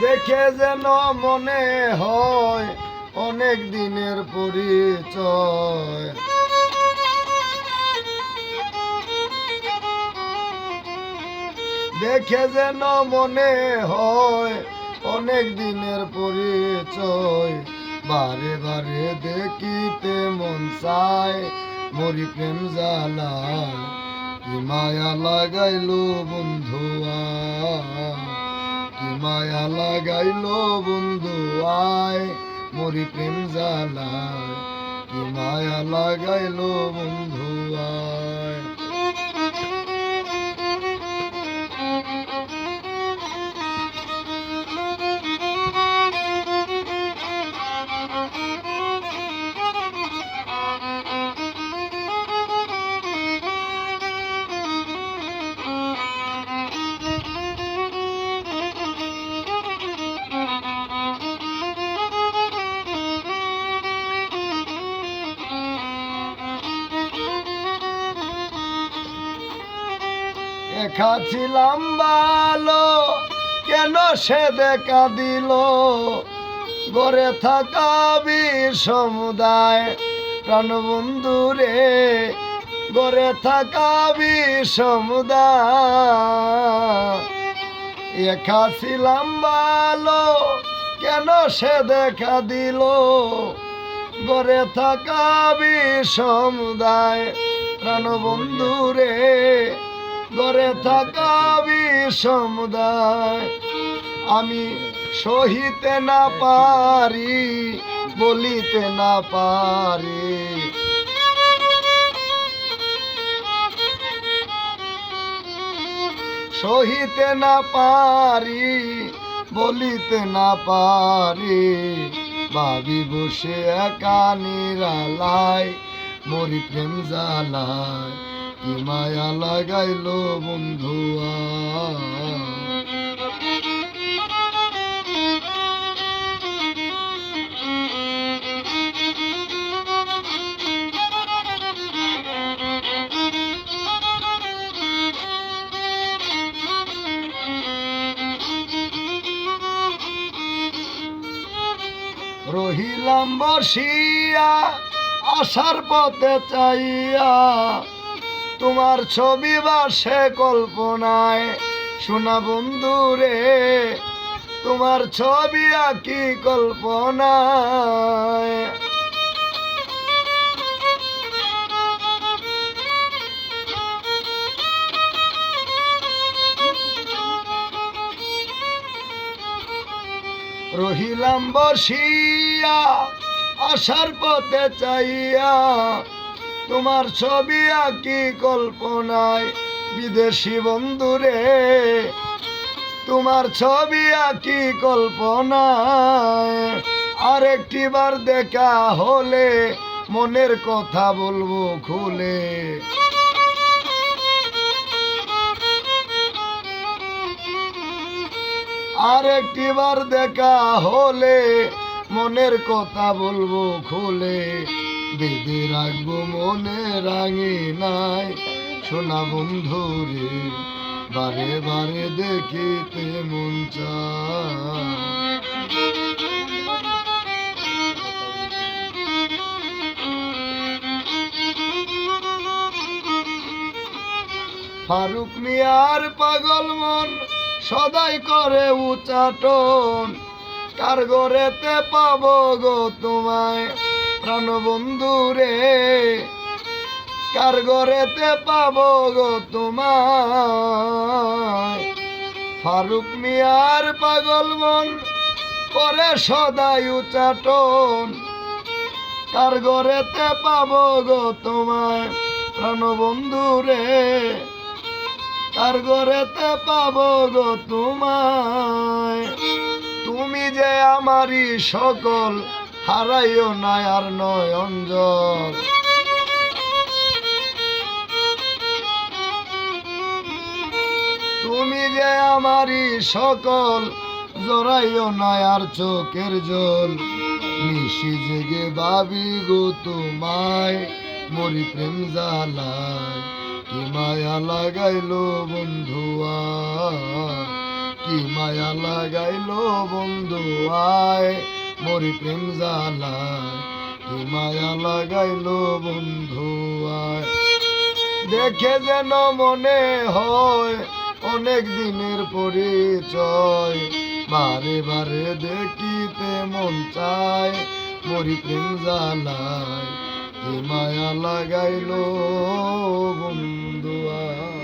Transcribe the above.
দেখে যেন মনে হয় অনেক দিনের পরিচয়। দেখে যেন মনে হয় অনেক দিনের পরিচয়। বারে বারে দেখিতে মন চায়, মরি প্রেম জ্বালায়। কি মায়া লাগাইলো বন্ধুয়া কি মায়া লাগাইলো বন্ধু আয়? মরি প্রেম জ্বালায়। কি মায়া লাগাইলো বন্ধু একা ছিলাম ভালো। কেন সে দেখা দিল গড়ে থাকা বীর সমুদায় প্রাণবন্ধু রে গড়ে থাকা বীর সমুদায়। একা ভালো। কেন সে দেখা দিল গড়ে থাকা বীর সমুদায় প্রাণবন্ধু রে গড়ে থাকা সমুদায়। আমি সহিতে না পারি, বলিতে না পারি। সহিতে না পারি, বলিতে না পারি। ভাবি বসে একা নিরালায়, মরি প্রেম জ্বালায়। কি মায়া লাগাইলো বন্ধুয়া। রহিলাম বসিয়া আসার পথে চাইয়া তোমার ছবি বাসে কল্পনায়? শোনা বন্ধু রে তোমার ছবি আঁকি কল্পনায়? রহিলাম বসিয়া আসার পথে চাইয়া তোমার ছবি আঁকি কল্পনায় বিদেশি বন্ধুরে। তোমার ছবি আঁকি কল্পনায় আর একটিবার দেখা হলে মনের কথা বলব খুলে। আর একটিবার দেখা হলে মনের কথা বলব খুলে। বেঁধে রাখব মনে রাঙে নাই সোনা বন্ধু রে বারে বারে দেখিতে মন ফারুক মিয়ার পাগল মন সদাই করে উচাটন। কার গড়েতে পাবো গো তোমায়? প্রাণবন্ধু রে, কার গড়েতে পাব গো তোমায়? ফারুক মিয়ার পাগল মন করে সদাই উচাটন। কার গড়েতে পাব গো তোমায় প্রাণবন্ধু রে তার ঘরেতে পাব গো তোমায়? তুমি যে আমারই সকল হারাইও না আর নয়ন জল তুমি যে আমারই সকল, জড়াইও না আর চোখের জল। নিশি জেগে ভাবি গো তোমায়, মরি প্রেম জ্বালায়। কি মায়া লাগাইলো বন্ধুয়া, কি মায়া লাগাইলো বন্ধু আয় মরি প্রেম জ্বালায় মায়া লাগাইলো বন্ধু দেখে যেন মনে হয় অনেক দিনের পরিচয়, বারে বারে দেখিতে মন চায় মরি প্রেম জ্বালায় কি মায়া লাগাইলো বন্ধু আয়।